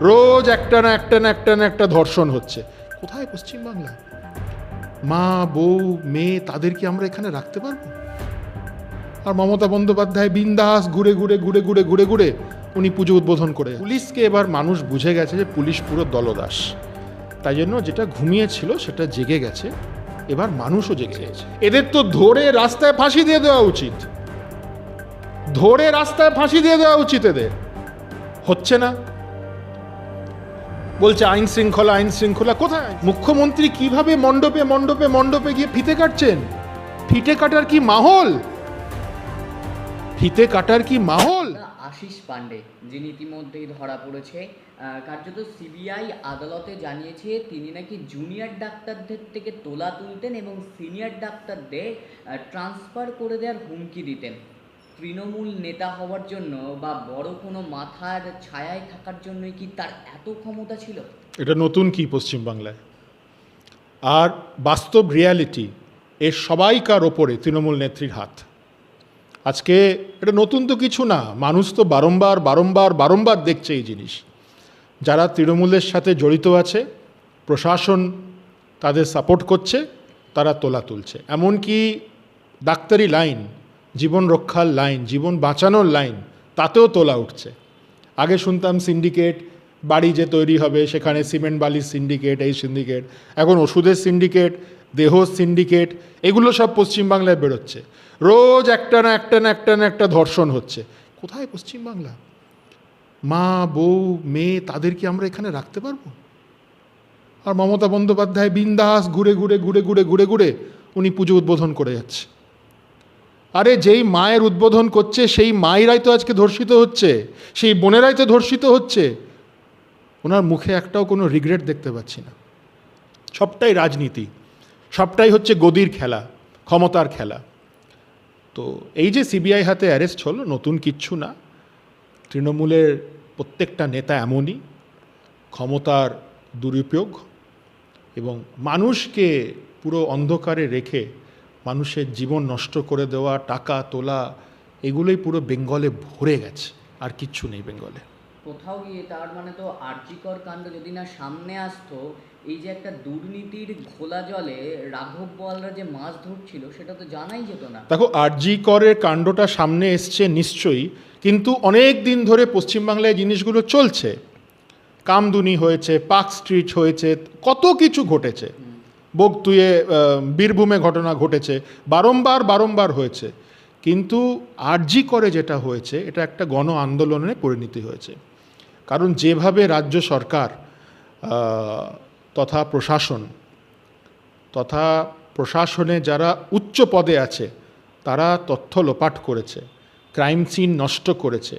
রোজ একটা না একটা না একটা না একটা ধর্ষণ হচ্ছে। কোথায় পশ্চিমবাংলা মা, বউ, মেয়ে, তাদের কি আমরা এখানে রাখতে পারব? আর মমতা বন্দ্যোপাধ্যায় বিন্দাস ঘুরে ঘুরে ঘুরে ঘুরে ঘুরে ঘুরে উনি পুজো উদ্বোধন করে। পুলিশকে এবার মানুষ বুঝে গেছে যে পুলিশ পুরো দলদাস। তাই জন্য যেটা ঘুমিয়েছিল সেটা জেগে গেছে। এবার মানুষও জেগে গেছে। এদের তো ধরে রাস্তায় ফাঁসি দিয়ে দেওয়া উচিত। ধরে রাস্তায় ফাঁসি দিয়ে দেওয়া উচিত এদের। হচ্ছে না। বলছে আইন শৃঙ্খলা আইন শৃঙ্খলা। কোথায় মুখ্যমন্ত্রী কীভাবে মণ্ডপে মণ্ডপে মণ্ডপে গিয়ে ফিতে কাটছেন? ফিতে কাটার কি মাহল? ফিতে কাটার কি মাহল? আশিস পান্ডে যিনি ইতিমধ্যেই ধরা পড়েছে কার্যত সিবিআই আদালতে জানিয়েছে তিনি নাকি জুনিয়র ডাক্তারদের থেকে তোলা তুলতেন এবং সিনিয়র ডাক্তারদের ট্রান্সফার করে দেওয়ার হুমকি দিতেন। তৃণমূল নেতা হওয়ার জন্য বা বড় কোনো মাথার ছায়ায় থাকার জন্যই কি তার এত ক্ষমতা ছিল? এটা নতুন কি পশ্চিমবাংলায়? আর বাস্তব রিয়ালিটি এর সবাইকার ওপরে তৃণমূল নেত্রীর হাত। আজকে এটা নতুন তো কিছু না, মানুষ তো বারংবার বারংবার বারংবার দেখছে এই জিনিস। যারা তৃণমূলের সাথে জড়িত আছে, প্রশাসন তাদের সাপোর্ট করছে, তারা তোলা তুলছে। এমনকি ডাক্তারি লাইন জীবন রক্ষার লাইন, জীবন বাঁচানোর লাইন, তাতেও তোলা উঠছে। আগে শুনতাম সিন্ডিকেট, বাড়ি যে তৈরি হবে, সেখানে সিমেন্ট বালির সিন্ডিকেট, এই সিন্ডিকেট, এখন ওষুধের সিন্ডিকেট, দেহ সিন্ডিকেট, এগুলো সব পশ্চিমবাংলায় বেরোচ্ছে। রোজ একটা না একটা না একটা না একটা ধর্ষণ হচ্ছে। কোথায় পশ্চিমবাংলা মা, বউ, মেয়ে, তাদের কি আমরা এখানে রাখতে পারব? আর মমতা বন্দ্যোপাধ্যায় বিন্দাস ঘুরে ঘুরে ঘুরে ঘুরে ঘুরে ঘুরে উনি পুজো উদ্বোধন করে যাচ্ছে। আরে যেই মায়ের উদ্বোধন করছে, সেই মায়েরাই তো আজকে ধর্ষিত হচ্ছে, সেই বোনেরাই তো ধর্ষিত হচ্ছে। ওনার মুখে একটাও কোনো রিগ্রেট দেখতে পাচ্ছি না। সবটাই রাজনীতি, সবটাই হচ্ছে গদির খেলা, ক্ষমতার খেলা। তো এই যে সিবিআই হাতে অ্যারেস্ট হলো, নতুন কিচ্ছু না। তৃণমূলের প্রত্যেকটা নেতা এমনই, ক্ষমতার দুরুপয়োগ এবং মানুষকে পুরো অন্ধকারে রেখে মানুষের জীবন নষ্ট করে দেওয়া টাকা তোলা এগুলোই পুরো বেঙ্গলে ভরে গেছে। আর কিচ্ছু নেই বেঙ্গলে। কোথাও গিয়ে তার মানে তো আর্যিকর কাণ্ড যদি না সামনে আসতো এই যে একটা দুর্নীতির ঘোলা জলে রাঘব বোয়ালরা যে মাছ ধরছিল সেটা তো জানাই যেত না। দেখো আরজি করের কাণ্ডটা সামনে এসছে নিশ্চয়ই কিন্তু অনেক দিন ধরে পশ্চিমবাংলায় জিনিসগুলো চলছে। কামদুনি হয়েছে পার্ক স্ট্রিট হয়েছে কত কিছু ঘটেছে। বগতুয়ে বীরভূমে ঘটনা ঘটেছে, বারংবার বারংবার হয়েছে। কিন্তু আরজি করে যেটা হয়েছে, এটা একটা গণ আন্দোলনে পরিণতি হয়েছে। কারণ যেভাবে রাজ্য সরকার তথা প্রশাসন, তথা প্রশাসনে যারা উচ্চ পদে আছে, তারা তথ্য লোপাট করেছে, ক্রাইম সিন নষ্ট করেছে।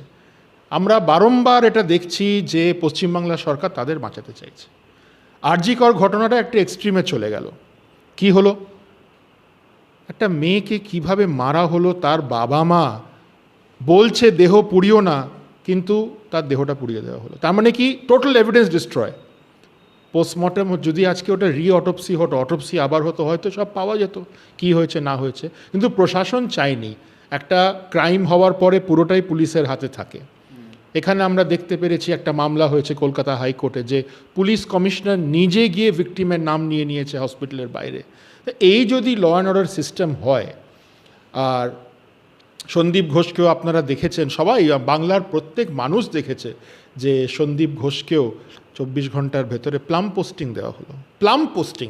আমরা বারংবার এটা দেখছি যে পশ্চিমবাংলা সরকার তাদের বাঁচাতে চাইছে। আরজিকর ঘটনাটা একটা এক্সট্রিমে চলে গেল। কি হলো? একটা মেয়েকে কীভাবে মারা হলো তার বাবা মা বলছে দেহ পুড়িও না, কিন্তু তার দেহটা পুড়িয়ে দেওয়া হলো। তার মানে কি? টোটাল এভিডেন্স ডিস্ট্রয় পোস্টমর্টম যদি আজকে ওটা রি অটোপসি হতো অটোপসি আবার হতো, হয়তো সব পাওয়া যেত, কি হয়েছে, না হয়েছে। কিন্তু প্রশাসন চায়নি। একটা ক্রাইম হওয়ার পরে পুরোটাই পুলিশের হাতে থাকে। এখানে আমরা দেখতে পেরেছি একটা মামলা হয়েছে কলকাতা হাইকোর্টে যে পুলিশ কমিশনার নিজে গিয়ে ভিকটিমের নাম নিয়ে নিয়েছে হসপিটালের বাইরে। এই যদি ল অ্যান্ড অর্ডার সিস্টেম হয়, আর সন্দীপ ঘোষকেও আপনারা দেখেছেন, সবাই, বাংলার প্রত্যেক মানুষ দেখেছে যে সন্দীপ ঘোষকেও চব্বিশ ঘণ্টার ভেতরে প্লাম পোস্টিং দেওয়া হলো। প্লাম পোস্টিং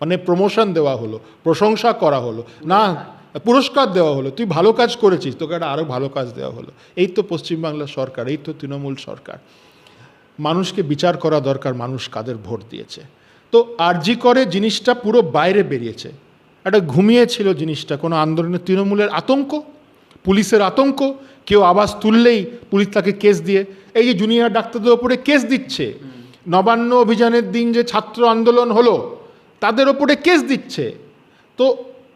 মানে প্রমোশন দেওয়া হলো, প্রশংসা করা হলো। না পুরস্কার দেওয়া হলো, তুই ভালো কাজ করেছিস, তোকে একটা আরও ভালো কাজ দেওয়া হলো। এই তো পশ্চিমবাংলার সরকার, এই তো তৃণমূল সরকার। মানুষকে বিচার করা দরকার, মানুষ কাদের ভোট দিয়েছে। তো আরজি করে জিনিসটা পুরো বাইরে বেরিয়েছে। একটা ঘুমিয়েছিল জিনিসটা, কোনো আন্দোলনে, তৃণমূলের আতঙ্ক, পুলিশের আতঙ্ক, কেউ আওয়াজ তুললেই পুলিশ তাকে কেস দিয়ে, এই যে জুনিয়র ডাক্তারদের ওপরে কেস দিচ্ছে, নবান্ন অভিযানের দিন যে ছাত্র আন্দোলন হলো, তাদের ওপরে কেস দিচ্ছে। তো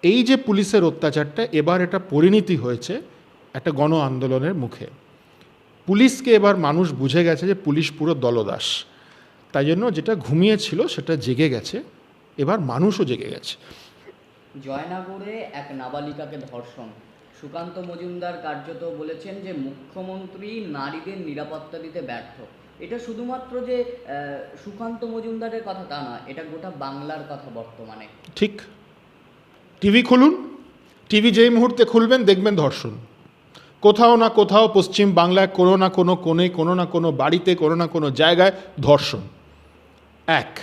এই যে পুলিশের অত্যাচারটা এবার এটা পরিণতি হয়েছে একটা গণ আন্দোলনের মুখে। পুলিশকে এবার মানুষ বুঝে গেছে যে পুলিশ পুরো দলদাস। তাই জন্য যেটা ঘুমিয়েছিল সেটা জেগে গেছে এবার মানুষও জেগে গেছে। জয়নগরে এক নাবালিকাকে ধর্ষণ। সুকান্ত মজুমদার কার্যত বলেছেন যে মুখ্যমন্ত্রী নারীদের নিরাপত্তা দিতে ব্যর্থ। এটা শুধুমাত্র যে সুকান্ত মজুমদারের কথা তা নয় এটা গোটা বাংলার কথা বর্তমানে। ঠিক। টিভি খুলুন, টিভি যেই মুহূর্তে খুলবেন দেখবেন ধর্ষণ। কোথাও না কোথাও পশ্চিম বাংলায় কোনো না কোনো কোণে, কোনো না কোনো বাড়িতে, কোনো না কোনো জায়গায় ধর্ষণ। এক।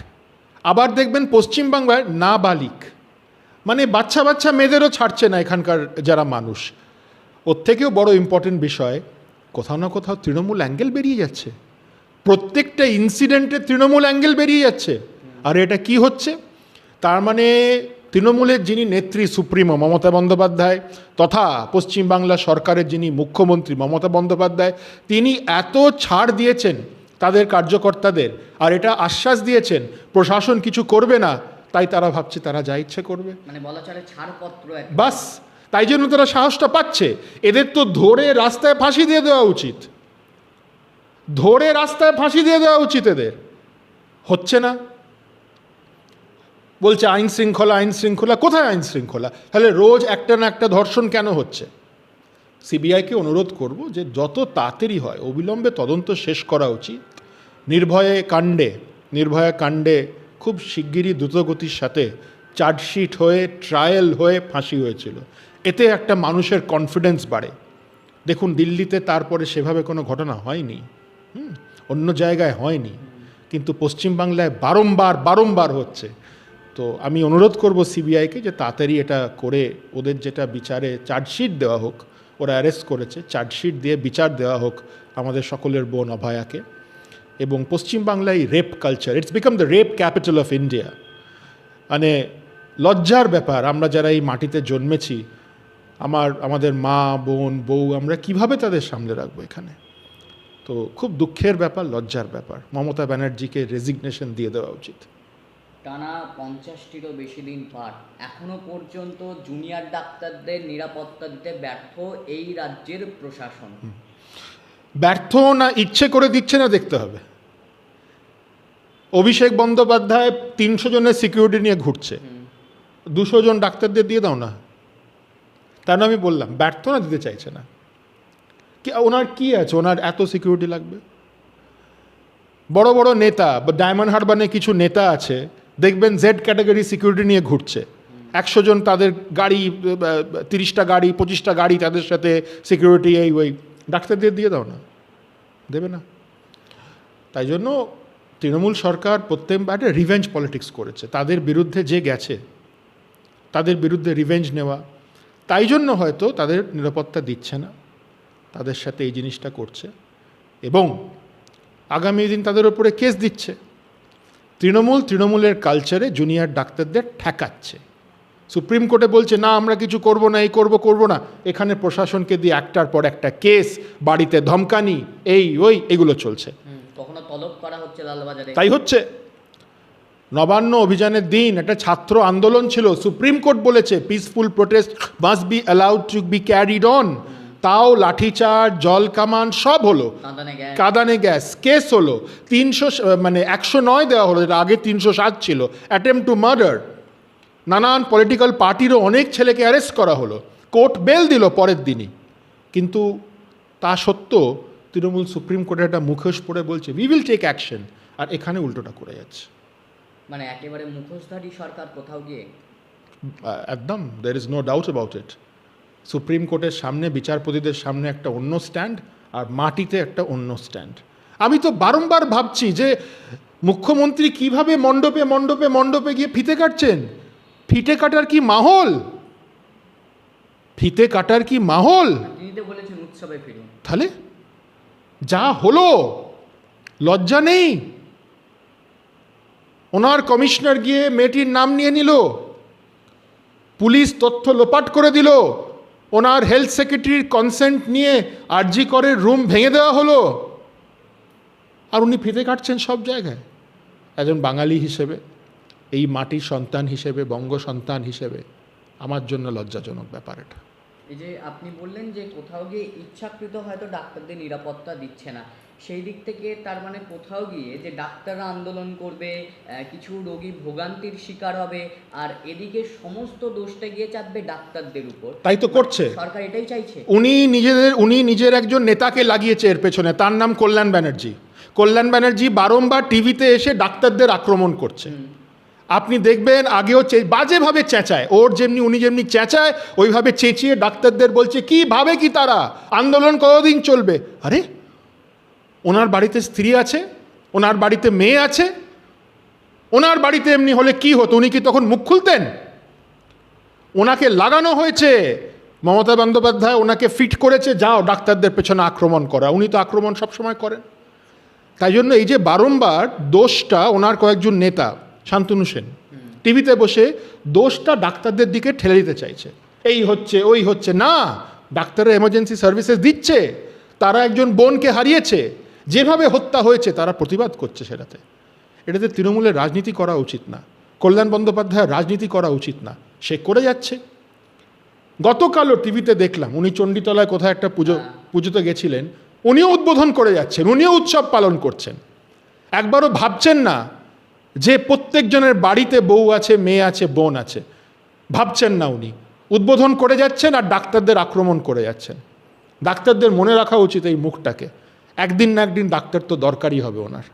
আবার দেখবেন পশ্চিম বাংলায় নাবালিক। মানে বাচ্চা বাচ্চা মেয়েদেরও ছাড়ছে না এখানকার যারা মানুষ। ওর থেকেও বড় ইম্পর্টেন্ট বিষয়, কোথাও না কোথাও তৃণমূল অ্যাঙ্গেল বেরিয়ে যাচ্ছে। প্রত্যেকটা ইনসিডেন্টে তৃণমূল অ্যাঙ্গেল বেরিয়ে যাচ্ছে। আর এটা কি হচ্ছে? তার মানে তৃণমূলের যিনি নেত্রী সুপ্রিমো মমতা বন্দ্যোপাধ্যায় তথা পশ্চিমবাংলা সরকারের যিনি মুখ্যমন্ত্রী মমতা বন্দ্যোপাধ্যায় তিনি এত ছাড় দিয়েছেন তাদের কার্যকর্তাদের আর এটা আশ্বাস দিয়েছেন প্রশাসন কিছু করবে না তাই তারা ভাবছে তারা যা ইচ্ছে করবে। মানে বলা চলে ছাড়পত্র বাস তাই জন্য তারা সাহসটা পাচ্ছে। এদের তো ধরে রাস্তায় ফাঁসি দিয়ে দেওয়া উচিত। ধরে রাস্তায় ফাঁসি দিয়ে দেওয়া উচিত এদের। হচ্ছে না। বলছে আইন শৃঙ্খলা আইন শৃঙ্খলা, কোথায় আইন শৃঙ্খলা? তাহলে রোজ একটা না একটা ধর্ষণ কেন হচ্ছে? সিবিআইকে অনুরোধ করব যে যত তাড়াতাড়ি হয়, অবিলম্বে তদন্ত শেষ করা উচিত। নির্ভয়ে কাণ্ডে, নির্ভয়া কাণ্ডে খুব শিগগিরই দ্রুতগতির সাথে চার্জশিট হয়ে, ট্রায়াল হয়ে ফাঁসি হয়েছিল। এতে একটা মানুষের কনফিডেন্স বাড়ে। দেখুন, দিল্লিতে তারপরে সেভাবে কোনো ঘটনা হয়নি। অন্য জায়গায় হয়নি। কিন্তু পশ্চিমবাংলায় বারংবার বারংবার হচ্ছে। তো আমি অনুরোধ করব সিবিআইকে যে তাড়াতাড়ি এটা করে ওদের যেটা বিচারে চার্জশিট দেওয়া হোক, ওরা অ্যারেস্ট করেছে চার্জশিট দিয়ে বিচার দেওয়া হোক আমাদের সকলের বোন অভয়াকে। এবং পশ্চিমবাংলায় rape culture it's become the rape capital of India মানে লজ্জার ব্যাপার, আমরা যারা এই মাটিতে জন্মেছি, আমার, আমাদের মা, বোন, বউ, আমরা কীভাবে তাদের সামনে রাখব এখানে? তো খুব দুঃখের ব্যাপার, লজ্জার ব্যাপার। মমতা ব্যানার্জিকে রেজিগনেশন দিয়ে দেওয়া উচিত। টানা পঞ্চাশটিরও বেশি দিন পার। এখনও পর্যন্ত জুনিয়র ডাক্তারদের নিরাপত্তা দিতে ব্যর্থ এই রাজ্যের প্রশাসন। ব্যর্থ না ইচ্ছে করে দিচ্ছে না দেখতে হবে। অভিষেক বন্দ্যোপাধ্যায় তিনশো জনের সিকিউরিটি নিয়ে ঘুরছে। দুশো জন ডাক্তারদের দিয়ে দাও না। তার আমি বললাম ব্যর্থ না দিতে চাইছে না। কি ওনার কি আছে? ওনার এত সিকিউরিটি লাগবে? বড় বড় নেতা বা ডায়মন্ড হারবানে কিছু নেতা আছে দেখবেন জেড ক্যাটাগরি সিকিউরিটি নিয়ে ঘুরছে। একশো জন তাদের গাড়ি তিরিশটা গাড়ি, পঁচিশটা গাড়ি তাদের সাথে সিকিউরিটি এই ওই, ডাক্তারদের দিয়ে দাও না, দেবে না। তাই জন্য তৃণমূল সরকার প্রত্যেকবার একটা রিভেঞ্জ পলিটিক্স করেছে। তাদের বিরুদ্ধে যে গেছে, তাদের বিরুদ্ধে রিভেঞ্জ নেওয়া, তাই জন্য হয়তো তাদের নিরাপত্তা দিচ্ছে না, তাদের সাথে এই জিনিসটা করছে। এবং আগামী দিন তাদের ওপরে কেস দিচ্ছে। তৃণমূল তৃণমূলের কালচারে জুনিয়র ডাক্তারদের ঠেকাচ্ছে। সুপ্রিম কোর্টে বলছে না আমরা কিছু করব না এই করব করব না। এখানে প্রশাসনকে দিয়ে একটার পর একটা কেস বাড়িতে ধমকানি এই ওই এগুলো চলছে। তাই হচ্ছে। নবান্ন অভিযানের দিন একটা ছাত্র আন্দোলন ছিল। সুপ্রিম কোর্ট বলেছে peaceful protest must be allowed to be carried on তাও লাঠিচার্জ জল কামান সব হলো। কাদানে গ্যাস। কেস হলো। তিনশো মানে একশো নয় দেওয়া হলো যেটা আগে তিনশো সাত ছিল। অ্যাটেম্প টু মার্ডার নানান পলিটিক্যাল পার্টিরও অনেক ছেলেকে অ্যারেস্ট করা হলো। কোর্ট বেল দিল পরের দিনই। কিন্তু তা সত্ত্বেও তৃণমূল সুপ্রিম কোর্টে একটা মুখোশ পড়ে বলছে উই উইল টেক অ্যাকশন আর এখানে উল্টোটা করে যাচ্ছে। মানে একেবারে মুখোশধারী সরকার কোথাও গিয়ে? একদম there is no doubt about it supreme কোর্টের সামনে বিচারপতিদের সামনে একটা অন্য স্ট্যান্ড আর মাটিতে একটা অন্য স্ট্যান্ড। আমি তো বারংবার ভাবছি যে মুখ্যমন্ত্রী কীভাবে মণ্ডপে মণ্ডপে মণ্ডপে গিয়ে ফিতে কাটছেন? ফিতে কাটার কি মাহল? ফিতে কাটার কি মাহল? তাহলে যা হলো লজ্জা নেই। ওনার কমিশনার গিয়ে মেয়েটির নাম নিয়ে নিল পুলিশ তথ্য লোপাট করে দিল। ওনার হেলথ সেক্রেটারির কনসেন্ট নিয়ে আরজি করের রুম ভেঙে দেওয়া হলো। আর উনি ফিতে কাটছেন সব জায়গায়। একজন বাঙালি হিসেবে, এই মাটির সন্তান হিসেবে, বঙ্গ সন্তান হিসেবে, আমার জন্য লজ্জাজনক ব্যাপার এটা। এই যে আপনি বললেন যে কোথাও গিয়ে ইচ্ছাকৃত হয়তো ডাক্তারদের নিরাপত্তা দিচ্ছে না। সেই দিক থেকে তার মানে কোথাও গিয়ে যে ডাক্তাররা আন্দোলন করবে কিছু রোগী ভোগান্তির শিকার হবে আর এদিকে সমস্ত দোষটা গিয়ে চাপবে ডাক্তারদের উপর। তাই তো করছে। সরকার এটাই চাইছে। উনি নিজেদের উনি নিজের একজন নেতাকে লাগিয়েছে এর পেছনে তার নাম কল্যাণ ব্যানার্জি। কল্যাণ ব্যানার্জি বারংবার টিভিতে এসে ডাক্তারদের আক্রমণ করছে। আপনি দেখবেন আগেও চে- বাজেভাবে চেঁচায় ওর যেমনি উনি যেমনি চেঁচায় ওইভাবে চেঁচিয়ে ডাক্তারদের বলছে কি ভাবে কি তারা? আন্দোলন কতদিন চলবে? আরে ওনার বাড়িতে স্ত্রী আছে ওনার বাড়িতে মেয়ে আছে ওনার বাড়িতে এমনি হলে কি হতো? উনি কি তখন মুখ খুলতেন? ওনাকে লাগানো হয়েছে। মমতা বন্দ্যোপাধ্যায় ওনাকে ফিট করেছে যাও ডাক্তারদের পেছনে আক্রমণ করা। উনি তো আক্রমণ সবসময় করেন। তাই জন্য এই যে বারংবার দোষটা ওনার কয়েকজন নেতা শান্তনু সেন টিভিতে বসে দোষটা ডাক্তারদের দিকে ঠেলে দিতে চাইছে। এই হচ্ছে ওই হচ্ছে না ডাক্তাররা এমার্জেন্সি সার্ভিসেস দিচ্ছে তারা একজন বোনকে হারিয়েছে যেভাবে হত্যা হয়েছে তারা প্রতিবাদ করছে সেটাতে। এটাতে তৃণমূলের রাজনীতি করা উচিত না। কল্যাণ বন্দ্যোপাধ্যায়ের রাজনীতি করা উচিত না। সে করে যাচ্ছে। গতকালও টিভিতে দেখলাম উনি চণ্ডীতলায় কোথায় একটা পুজো পুজোতে গেছিলেন উনিও উদ্বোধন করে যাচ্ছেন উনিও উৎসব পালন করছেন। একবারও ভাবছেন না যে প্রত্যেকজনের বাড়িতে বউ আছে মেয়ে আছে বোন আছে। ভাবছেন না উনি। উদ্বোধন করে যাচ্ছেন আর ডাক্তারদের আক্রমণ করে যাচ্ছেন। ডাক্তারদের মনে রাখা উচিত এই মুখটাকে। একদিন না একদিন ডাক্তার তো দরকারই হবে ওনার।